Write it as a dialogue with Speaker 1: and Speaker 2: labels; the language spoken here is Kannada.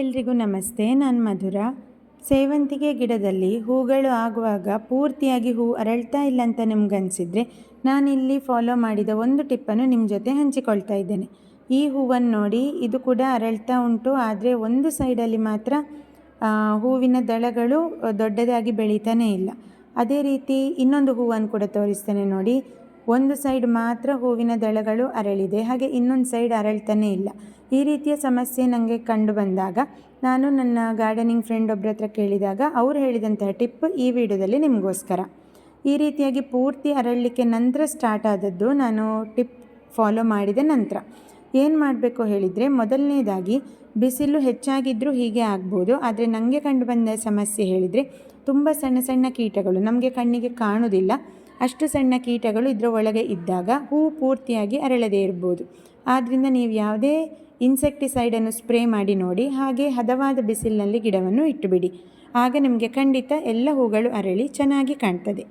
Speaker 1: ಎಲ್ರಿಗೂ ನಮಸ್ತೆ, ನಾನು ಮಧುರ. ಸೇವಂತಿಗೆ ಗಿಡದಲ್ಲಿ ಹೂಗಳು ಆಗುವಾಗ ಪೂರ್ತಿಯಾಗಿ ಹೂ ಅರಳ್ತಾ ಇಲ್ಲ ಅಂತ ನಿಮ್ಗನ್ಸಿದ್ರೆ ನಾನಿಲ್ಲಿ ಫಾಲೋ ಮಾಡಿದ ಒಂದು ಟಿಪ್ಪನ್ನು ನಿಮ್ಮ ಜೊತೆ ಹಂಚಿಕೊಳ್ತಾ ಇದ್ದೇನೆ. ಈ ಹೂವನ್ನು ನೋಡಿ ಇದು ಕೂಡ ಅರಳ್ತಾ ಉಂಟು, ಆದರೆ ಒಂದು ಸೈಡಲ್ಲಿ ಮಾತ್ರ ಹೂವಿನ ದಳಗಳು ದೊಡ್ಡದಾಗಿ ಬೆಳೀತಾನೇ ಇಲ್ಲ. ಅದೇ ರೀತಿ ಇನ್ನೊಂದು ಹೂವನ್ನು ಕೂಡ ತೋರಿಸ್ತೇನೆ ನೋಡಿ. ಒಂದು ಸೈಡ್ ಮಾತ್ರ ಹೂವಿನ ದಳಗಳು ಅರಳಿದೆ, ಹಾಗೆ ಇನ್ನೊಂದು ಸೈಡ್ ಅರಳ್ತಾನೆ ಇಲ್ಲ. ಈ ರೀತಿಯ ಸಮಸ್ಯೆ ನನಗೆ ಕಂಡು ಬಂದಾಗ, ನಾನು ನನ್ನ ಗಾರ್ಡನಿಂಗ್ ಫ್ರೆಂಡ್ ಒಬ್ಬರ ಹತ್ರ ಕೇಳಿದಾಗ, ಅವರು ಹೇಳಿದಂತಹ ಟಿಪ್ ಈ ವಿಡಿಯೋದಲ್ಲಿ ನಿಮಗೋಸ್ಕರ. ಈ ರೀತಿಯಾಗಿ ಪೂರ್ತಿ ಅರಳಲಿಕ್ಕೆ ನಂತರ ಸ್ಟಾರ್ಟ್ ಆದದ್ದು ನಾನು ಟಿಪ್ ಫಾಲೋ ಮಾಡಿದ ನಂತರ. ಏನು ಮಾಡಬೇಕು ಹೇಳಿದರೆ, ಮೊದಲನೇದಾಗಿ ಬಿಸಿಲು ಹೆಚ್ಚಾಗಿದ್ದರೂ ಹೀಗೆ ಆಗ್ಬೋದು, ಆದರೆ ನನಗೆ ಕಂಡು ಬಂದ ಸಮಸ್ಯೆ ಹೇಳಿದರೆ, ತುಂಬ ಸಣ್ಣ ಸಣ್ಣ ಕೀಟಗಳು ನಮಗೆ ಕಣ್ಣಿಗೆ ಕಾಣುವುದಿಲ್ಲ ಅಷ್ಟು ಸಣ್ಣ ಕೀಟಗಳು ಇದರ ಒಳಗೆ ಇದ್ದಾಗ ಹೂ ಪೂರ್ತಿಯಾಗಿ ಅರಳದೇ ಇರ್ಬೋದು. ಆದ್ದರಿಂದ ನೀವು ಯಾವುದೇ ಇನ್ಸೆಕ್ಟಿಸೈಡನ್ನು ಸ್ಪ್ರೇ ಮಾಡಿ ನೋಡಿ, ಹಾಗೆ ಹದವಾದ ಬಿಸಿಲಿನಲ್ಲಿ ಗಿಡವನ್ನು ಇಟ್ಟುಬಿಡಿ. ಆಗ ನಿಮಗೆ ಖಂಡಿತ ಎಲ್ಲ ಹೂಗಳು ಅರಳಿ ಚೆನ್ನಾಗಿ ಕಾಣ್ತದೆ.